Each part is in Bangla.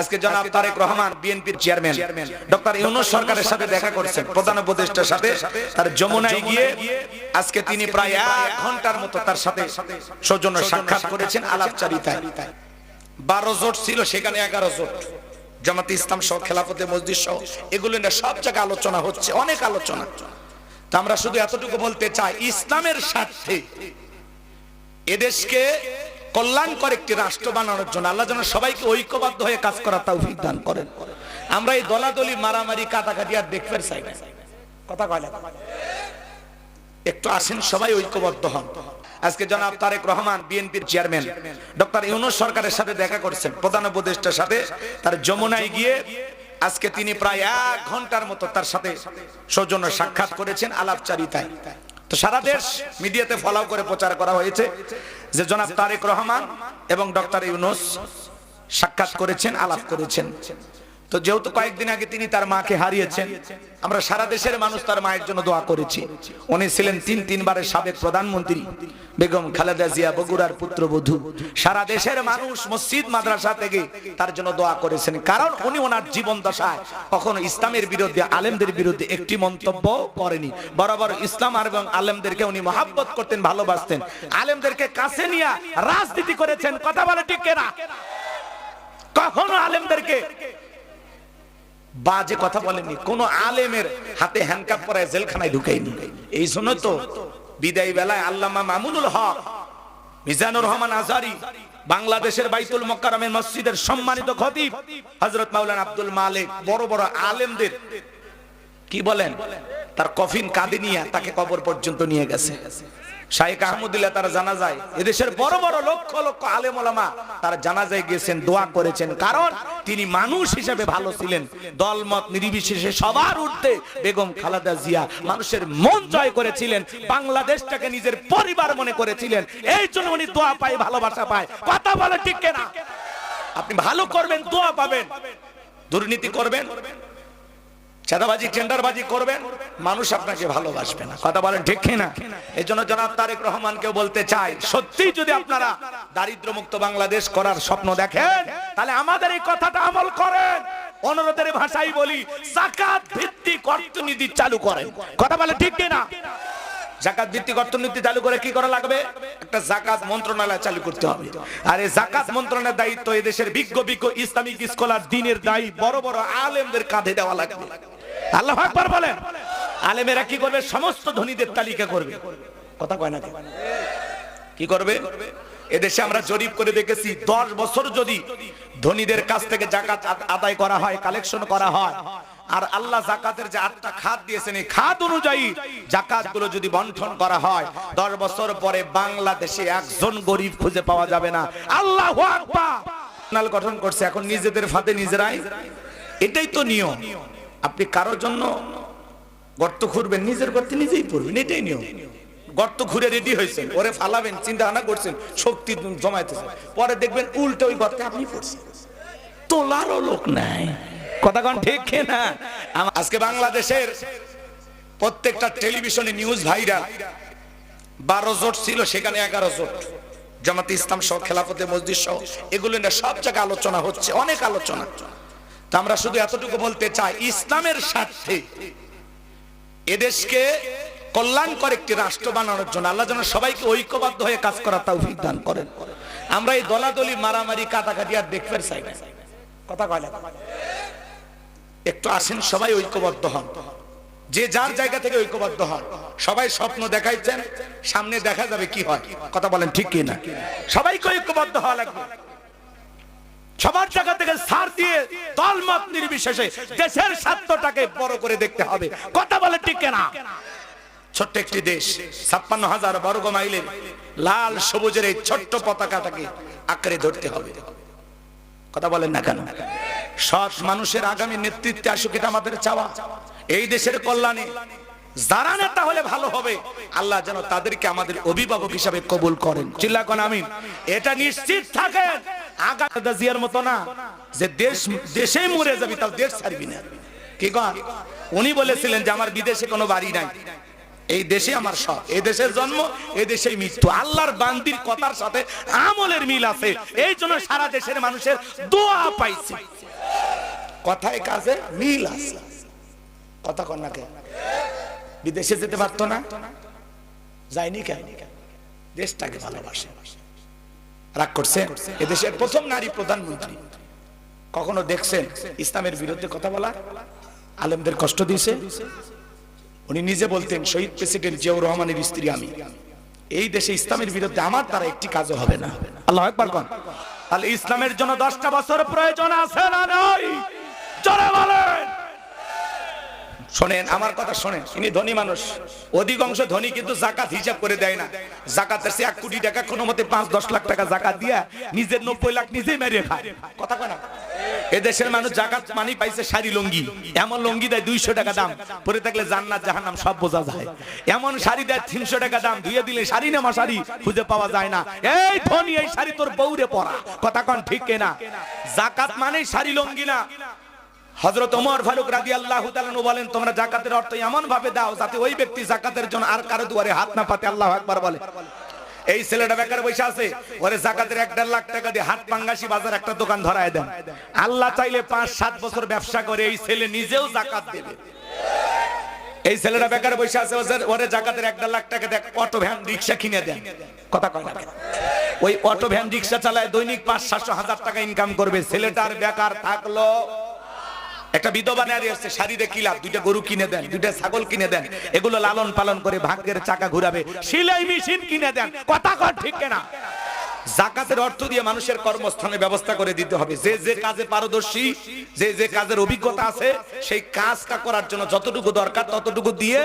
আজকে জনাব তারেক রহমান বিএনপির চেয়ারম্যান। ডক্টর ইউনুস সরকারের সাথে দেখা করছেন প্রধান উপদেষ্টার সাথে। তার যমুনায় গিয়ে আজকে তিনি প্রায় এক ঘণ্টার মতো তার সাথে সৌজন্য সাক্ষাৎ করেছেন আলাপচারিতায়। বারো জোট ছিল সেখানে এগারো জোট। জামাতে ইসলাম সহ খেলাফতে মসজিদ সহ এগুলো নিয়ে সব জায়গায় আলোচনা হচ্ছে অনেক আলোচনা। তা আমরা শুধু এতটুকু বলতে চাই ইসলামের স্বার্থে এদেশকে কল্যাণকর একটি রাষ্ট্র বানানোর জন্য আল্লাহ যেন সবাইকে ঐক্যবদ্ধ হয়ে কাজ করার তৌফিক দান করেন। আমরা এই দলাদলি, মারামারি কাটাকাটি আর দেখতে চাই না। কথা কয় একটু আসেন, সবাই ঐক্যবদ্ধ হন। আজকে জনাব তারেক রহমান, বিএনপির চেয়ারম্যান। ডক্টর ইউনুস সরকারের সাথে দেখা করছেন, প্রধান উপদেষ্টার সাথে। তার যমুনায় গিয়ে আজকে তিনি প্রায় এক ঘণ্টার মতো তার সাথে সৌজন্য সাক্ষাৎ করেছেন আলাপচারিতায়। তো সারা দেশ মিডিয়াতে ফলাও করে প্রচার করা হয়েছে যে জনাব তারেক রহমান এবং ডক্টর ইউনুস সাক্ষাৎ করেছেন, আলাপ করেছেন। তো যেহেতু কয়েকদিন আগে তিনি তার মাকে হারিয়েছেন, আমরা সারা দেশের মানুষ তার মায়ের জন্য দোয়া করেছি। উনি ছিলেন তিন, তিনবারের সাবেক প্রধানমন্ত্রী, বেগম খালেদা জিয়া বগুড়ার পুত্রবধূ। সারা দেশের মানুষ মসজিদ, মাদ্রাসা থেকে তার জন্য দোয়া করেছেন, কারণ উনি ওনার জীবন দশায় কখনো ইসলামের বিরুদ্ধে, আলেমদের বিরুদ্ধে একটি মন্তব্য করেনি। বরাবর ইসলাম আর এবং আলেমদেরকে উনি মহাব্বত করতেন, ভালোবাসতেন। আলেমদেরকে কাছে নিয়ে রাজনীতি করেছেন, কথা বলে ঠিক কেনা? কখনো আলেমদেরকে বাজে কথা বলেননি। কোন আলেমের হাতে হ্যান্ডকাপ পরায় জেলখানায় ঢুকাইনি। এই জন্য তো বিদায় বেলায় আল্লামা মামুনুল হক, মিজানুর রহমান আজারি, বাংলাদেশের বাইতুল মক্কারামের মসজিদের সম্মানিত খতিব, হযরত মাওলানা আব্দুল মালিক, বড় বড় আলেমদের, কি বলেন? তার কফিন কাঁদে নিয়ে তাকে কবর পর্যন্ত নিয়ে গেছে। শাহেক আহমদুল্লাহ তারা জানা যায় এদেশের বড় বড় লক্ষ লক্ষ আলেম তারা জানাজায় গিয়েছেন, দোয়া করেছেন। কারণ তিনি মানুষ হিসেবে ভালো ছিলেন। দলমত নির্বিশেষে সবার উঠতে বেগম খালেদা জিয়া মানুষের মন জয় করেছিলেন, বাংলাদেশটাকে নিজের পরিবার মনে করেছিলেন। এই জন্য উনি দোয়া পায়, ভালোবাসা পায়। কথা বলে ঠিক কেনা? আপনি ভালো করবেন, দোয়া পাবেন। দুর্নীতি করবেন? চাঁদাবাজি, টেন্ডারবাজি করবেন, মানুষ আপনাকে ভালোবাসবে না। কথা বলেন ঠিক না এই জন্য জনাব তারেক রহমানকে বলতে চাই, সত্যি যদি আপনারা দারিদ্র মুক্ত বাংলাদেশ করার স্বপ্ন দেখেন, তাহলে আমাদের এই কথাটা আমল করেন। অনুরোধের ভাষাই বলি জাকাত ভিত্তিক অর্থনীতি চালু করেন। কথা বলে ঠিক না জাকাত ভিত্তিক অর্থনীতি চালু করে কি করা লাগবে? একটা জাকাত মন্ত্রণালয় চালু করতে হবে। আর এই জাকাত মন্ত্রণালয়ের দায়িত্ব এই দেশের বিজ্ঞ বিজ্ঞ ইসলামিক স্কলার দিনের দায়ী বড় বড় আলেমদের কাঁধে দেওয়া লাগবে। আল্লাহ আকবার বলেন। আলেমেরা কি করবে? সমস্ত ধনীদের তালিকা করবে। কথা কয় না কি করবে? এদেশে আমরা জরিপ করে দেখেছি, দশ বছর যদি ধনীদের কাছ থেকে জাকাত আদায় করা হয়, কালেকশন করা হয়, আর আল্লাহ জাকাতের যে আটটা খাত দিয়েছেন, এই খাত অনুযায়ী জাকাতগুলো যদি বন্টন করা হয়, দশ বছর পরে বাংলাদেশে একজন গরিব খুঁজে পাওয়া যাবে না। আল্লাহ গঠন করছে, এখন নিজেদের ফাঁদে নিজেরাই। এটাই তো নিয়ম। আপনি কারোর জন্য গর্ত খুঁড়বেন, নিজের গর্তে নিজেই পড়বেন, এটাই নিয়ম। গর্ত ঘুরে রেডি হয়েছেন, ওরে ফালাবেন, চিন্তা ভাবনা করছেন, শক্তি জমাইতেছেন। পরে দেখবেন উল্টে ওই গর্তে আপনি পড়ছেন। তোলারও লোক নাই। কথা কন ঠিক না আজকে বাংলাদেশের প্রত্যেকটা টেলিভিশনে নিউজ ভাইরাল বারো জোট ছিল, সেখানে এগারো জোট। জামাতে ইসলাম সহ, খেলাফতে মসজিদ সহ, এগুলো নিয়ে সব জায়গায় আলোচনা হচ্ছে, অনেক আলোচনা। তা আমরা শুধু এতটুকু বলতে চাই, ইসলামের স্বার্থে এদেশকে কল্যাণকর একটি রাষ্ট্র বানানোর জন্য আল্লাহ যেন সবাইকে ঐক্যবদ্ধ হয়ে কাজ করার তৌফিক দান করেন। আমরা এই দলাদলি, মারামারি কাটাকাটি আর দেখতে চাই না। কথা কয় একটু আসেন, সবাই ঐক্যবদ্ধ হন। যে যার জায়গা থেকে ঐক্যবদ্ধ হন, সবাই স্বপ্ন দেখাইছেন, সামনে দেখা যাবে কি হয়। কথা বলেন ঠিক কি না সবাইকে ঐক্যবদ্ধ হওয়া লাগবে। সবার জায়গা থেকে সার দিয়ে দলমত নির্বিশেষে দেশের স্বার্থটাকে বড় করে দেখতে হবে। কথা বলে ঠিক না ছোট্ট একটি দেশ, ছাপ্পান্ন হাজার বর্গ মাইলের লাল সবুজের এই ছোট্ট পতাকাটাকে আঁকড়ে ধরতে হবে। কথা বলেন না কেন? সৎ মানুষের আগামী নেতৃত্বে আসুক এটা আমাদের চাওয়া। এই দেশের কল্যাণে যারা নেতা হলে ভালো হবে, আল্লাহ যেন তাদেরকে আমাদের অভিভাবক হিসাবে কবুল করেন। চিল্লা কোন আমিন। এটা নিশ্চিত থাকেন আগা জিয়ার মতো না, যে দেশ দেশেই মরে যাবি, তাও দেশ ছাড়বি না। কি কন উনি বলেছিলেন যে আমার বিদেশে কোনো বাড়ি নাই। এই দেশে আমার সব। এই দেশের জন্ম, এই দেশেই মৃত্যু। আল্লাহর বান্দির কথার সাথে আমলের মিল আছে। এই জন্য সারা দেশের মানুষের দোয়া পাইছে। কথায় কাজে মিল আছে। কথা কন না কেন বিদেশে যেতে পারতো না? যায়নি কেন? দেশটাকে ভালোবাসে। রাগ করছে। এদেশের প্রথম নারী প্রধানমন্ত্রী। কখনো দেখছেন ইসলামের বিরুদ্ধে কথা বলা? আলেমদের কষ্ট দিয়েছে? উনি নিজে বলতেন, শহীদ প্রেসিডেন্ট জিয়াউর রহমানের স্ত্রী আমি। এই দেশে ইসলামের বিরুদ্ধে আমার দ্বারা একটি কাজও হবে না। আল্লাহ একবার কন। তাহলে ইসলামের জন্য দশটা বছর প্রয়োজন আছে না নয় জোরে বলেন শোনেন, আমার কথা শোনেন, ইনি ধনী মানুষ। অধিকাংশ ধনী কিন্তু জাকাত হিসাব করে দেয় না। জাকাতের সে এক কোটি টাকা কোনো মতে পাঁচ, দশ লাখ টাকা জাকাত দিয়া নিজের নব্বই লাখ নিজেই মেরিয়ে খায়। কথা কয় এদেশের মানুষ জাকাত মানি পাইছে শাড়ি লঙ্গি। এমন লঙ্গি দেয় দুইশো টাকা দাম, পরে থাকলে জান্নাত, জাহান্নাম সব বোঝা যায়। এমন শাড়ি দেয় তিনশো টাকা দাম, ধুয়ে দিলে শাড়ি নেমা শাড়ি খুঁজে পাওয়া যায় না। এই ধনী, এই শাড়ি তোর বউরে পরা। কথা কন ঠিক কেনা? জাকাত মানে শাড়ি লঙ্গি না। হযরত ওমর ফারুক রাদিয়াল্লাহু তাআলা বলেন, তোমরা যাকাতের অর্থ এমন ভাবে দাও যাতে ওই ব্যক্তি যাকাতের জন্য আর কারও দুয়ারে হাত না পাতে। আল্লাহু আকবার বলে। এই ছেলেটা বেকার বসে আছে। ওরে জাকাতের এক দেড় লাখ টাকা দিয়ে হাট পাঙ্গাসি বাজার একটা দোকান ধরায় দেন। আল্লাহ চাইলে পাঁচ, সাত বছর ব্যবসা করে এই ছেলে নিজেও জাকাত দেবে। এই ছেলেটা বেকার বসে আছে। ওরে জাকাতের এক দেড় লাখ টাকা দেখ অটো ভ্যান রিক্সা কিনে দেন। কথা কয় ওই অটো ভ্যান রিক্সা চালায় দৈনিক পাঁচ, সাতশো হাজার টাকা ইনকাম করবে। ছেলেটার বেকার থাকল। একটা বিধবা নারী আসছে শাড়িতে কি লাভ? দুইটা গরু কিনে দেন, দুইটা ছাগল কিনে দেন, এগুলো লালন পালন করে ভাগ্যের চাকা ঘুরাবে, সিলাই মেশিন কিনে দেন, কথা কর ঠিক না জাকাতের অর্থ দিয়ে মানুষের কর্মস্থানে ব্যবস্থা করে দিতে হবে। যে যে কাজে পারদর্শী, যে যে কাজের অভিজ্ঞতা আছে, সেই কাজটা করার জন্য যতটুকু দরকার, ততটুকু দিয়ে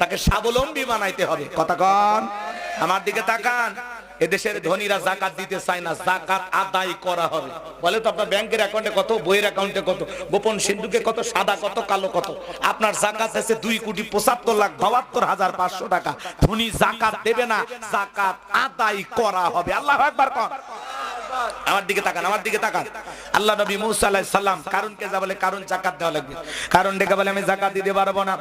তাকে স্বাবলম্বী বানাইতে হবে। কথা কন, আমার দিকে তাকান। এদেশের ধনীরা জাকাত দিতে চায় না, জাকাত আদায় করা হবে। বলে তো আপনার ব্যাংকের অ্যাকাউন্টে কত, বইয়ের অ্যাকাউন্টে কত, গোপন সিন্ধুকে কত, সাদা কত, কালো কত? আপনার জাকাত আছে দুই কোটি পঁচাত্তর লাখ বাহাত্তর হাজার পাঁচশো টাকা। ধনী জাকাত দেবে না, জাকাত আদায় করা হবে। আল্লাহ একবার কর আমার দিকে তাকান, আমার দিকে তাকান। আল্লাহ নবী মুসা আলাইহিস সালাম কারণ কে যা বলে কারণ জাকাত দেওয়া লাগবে। কারণ ডেকে বলে, আমি জাকাত দিতে পারব না।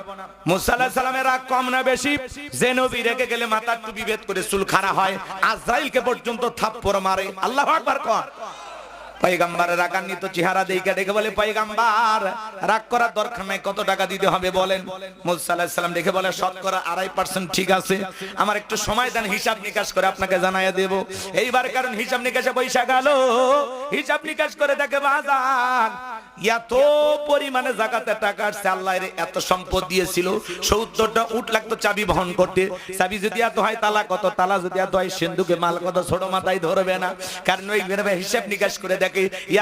মুসা আলাইহিস সালামের রাগ কম না বেশি। যে নবী রেগে গেলে মাথার টুপি বেদ করে চুল খাড়া হয়, আজরাইলকে পর্যন্ত থাপ্পড় মারে। আল্লাহু আকবার কর রাগান্বিত চেহারা দেখে বলে রাগ করার দরকার নাই, কত টাকা দিতে হবে বলেন? দেখে বলে, শতকরা আড়াই পার্সেন্ট ঠিক আছে। আমার একটু সময় দেন, হিসাব নিকাশ করে আপনাকে জানাইয়া দেব। এইবার কারণ হিসাব নিকাশে পয়সা গেল। হিসাব নিকাশ করে দেখে, বাজান, এত পরিমাণে জাকাতে টাকা আল্লাহ এত সম্পদ দিয়েছিল। সত্তরটা উট লাগতো চাবি বহন করতে। চাবি যদি এত হয়, তালা কত? তালা যদি এত হয়, সিন্ধুকে মাল কত? ছোট মাথায় ধরবে না। কারণ ওই হিসাব নিকাশ করে দেখে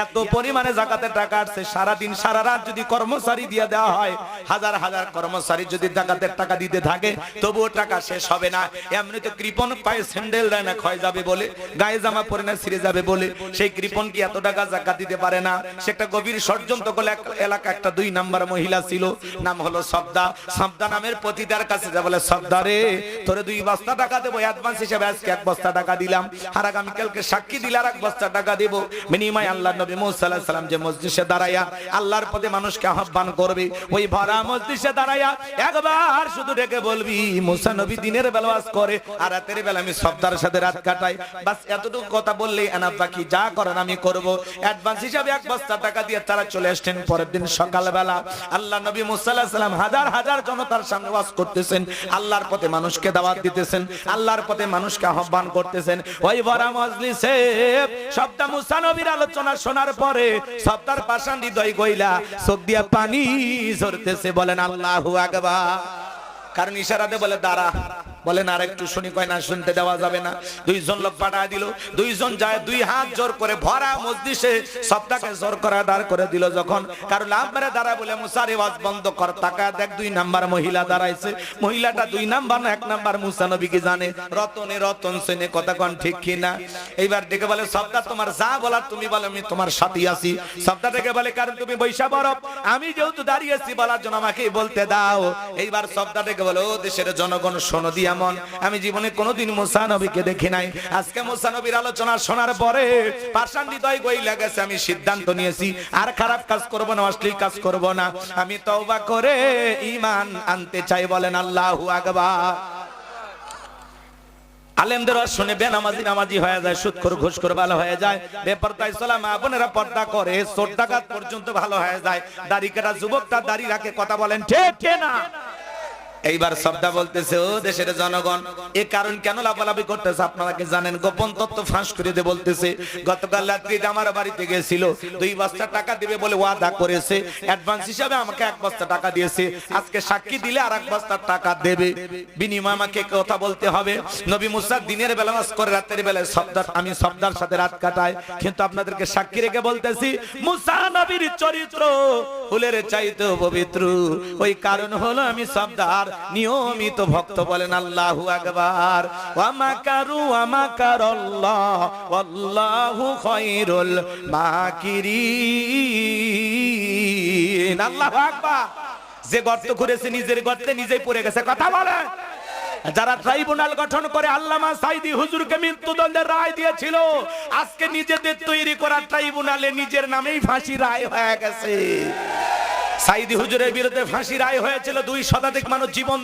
এত পরিমাণে জাকাতে টাকা আসছে, সারাদিন সারা রাত যদি কর্মচারী দিয়ে দেওয়া হয়, হাজার হাজার কর্মচারী যদি জাকাতের টাকা দিতে থাকে, তবুও টাকা শেষ হবে না। এমনি তো কৃপন পায়ে স্যান্ডেল দেয় না, ক্ষয় যাবে বলে, গায়ে জামা পরে না, ছিঁড়ে যাবে বলে। সেই কৃপন কি এত টাকা জাকাত দিতে পারে না? সে একটা গভীর ষড়যন্ত্র করে এলাকা একটা দুই নাম্বার মহিলা ছিল, নাম হলো সবদা। সবদা নামের পতিতার কাছে যা বলে, সবদা রে, তোরে দুই বস্তা টাকা দেবো, অ্যাডভান্স হিসেবে আজকে এক বস্তা টাকা দিলাম। আর আগামীকালকে সাক্ষী দিলে আর এক বস্তা টাকা দেব। বিনিময় আল্লাহ নবী মুসা সালাম যে মসজিদে দাঁড়াইয়া আল্লাহর পথে মানুষকে আহ্বান করবে, ওই ভরা মসজিদে দাঁড়াইয়া একবার শুধু ডেকে বলবি, মুসা নবী দিনের বেলা ওয়াজ করে আর রাতের বেলা আমি সবদার সাথে রাত কাটাই। বাস এতটুকু কথা বললেই এনাফ বাকি, যা করেন আমি করব। অ্যাডভান্স হিসাবে এক বস্তা টাকা দিয়ে তারা চলে আসছেন পরের দিন সকালবেলা। আল্লাহ নবী মুসা সালাম হাজার হাজার জনতার সামনে ওয়াজ করতেছেন, আল্লাহর পথে মানুষকে দাওয়াত দিতেছেন, আল্লাহর পথে মানুষকে আহ্বান করতেছেন। ওই ভরা মজলিসে সবটা মুসা নবীর আলোচনা শোনার পরে সবটার পাশান হৃদয় গইলা, চোখ দিয়া পানি ঝরতেছে, বলেন আল্লাহু আকবার। কারণ ইশারাতে বলে, দাঁড়া বলেন আর একটু শুনি, কয় না, শুনতে দেওয়া যাবে না। দুইজন লোক পাঠায় দিল। দুইজন যায়, দুই হাত জোর করে ভরা মসজিদে সবটাকে জোর করে দাঁড় করে দিল। যখন কারণ লাভ মেরে দাঁড়ায় বলে মুসার ওয়াজ বন্ধ কর টাকা দেখ, দুই নাম্বার মহিলা দাঁড়াইছে। মহিলাটা দুই নাম্বার না, এক নাম্বার মুসা নবী কি জানে? রতনে রতন সেনে কথা কন ঠিক কিনা এইবার ডেকে বলে, সবটা তোমার যা বলার তুমি বলো, আমি তোমার সাথে আছি। সবটা ডেকে বলে, কারণ তুমি বৈশা বরফ। আমি যেহেতু দাঁড়িয়েছি বলার জন্য আমাকে বলতে দাও। এইবার সবটা ডেকে বলে, ও দেশের জনগণ, শোনো দি এমন আমি জীবনে কোনোদিন মুসা নবীকে দেখি নাই। আজকে মুসা নবীর আলোচনা শোনার পরে পাষাণ হৃদয় গই লাগেছে আমি সিদ্ধান্ত নিয়েছি, আর খারাপ কাজ করব না, অশ্লীল কাজ করব না। আমি তওবা করে ঈমান আনতে চাই, বলেন আল্লাহু আকবার। আলেমদের শুনে বেনামাজি নামাজি হয়ে যায়, সুৎখর ঘুষখোর ভালো হয়ে যায়। বেপরদায় চলা মা বোনেরা পর্দা করে চোর ডাকাত পর্যন্ত ভালো হয়ে যায়। দাড়ি কাটা যুবক তার দাড়ি রাখে, কথা বলেন, ঠিক না এইবার শব্দা বলতেছে, ও দেশের জনগণ, এ কারণ কেন লাফালাফি করতেছে? আপনারা কি জানেন? গোপন তত্ত্ব ফাঁস করে দিয়ে বলতেছে, গতকাল রাত্রিতে আমার বাড়িতে গেছিল দুই বস্তা টাকা দিবে বলে ওয়াদা করেছে অ্যাডভান্স হিসাবে আমাকে এক বস্তা টাকা দিয়েছে, আজকে সাক্ষী দিলে আর এক বস্তা টাকা দেবে। বিনিময় আমাকে কথা বলতে হবে, নবী মুসা দিনের বেলা নামাজ করে রাতের বেলায় সবদার, আমি সবদার সাথে রাত কাটাই, কিন্তু আপনাদেরকে সাক্ষী রেখে বলতেছি, মুসা নবীর চরিত্র ফুলের চাইতে পবিত্র। ওই কারণ হলো আমি সবদার নিয়মিত ভক্ত বলেন আল্লাহু আকবার। ওয়ামাকারু ওয়ামাকার আল্লাহ আল্লাহু খায়রুল মাকিরিন। আল্লাহু আকবার। যে গর্ত করেছে নিজের গর্তে নিজেই পড়ে গেছে, কথা বলে যারা ট্রাইব্যুনাল গঠন করে আল্লামা সাইদি হুজুরকে মৃত্যুদণ্ডের রায় দিয়েছিল, আজকে নিজেদের তৈরি করা ট্রাইব্যুনালে নিজের নামেই ফাঁসি রায় হয়ে গেছে। সাইদি হুজুরের বিরুদ্ধে ফাঁসি রায় হয়েছিল দুই শতাধিক মানুষ জীবন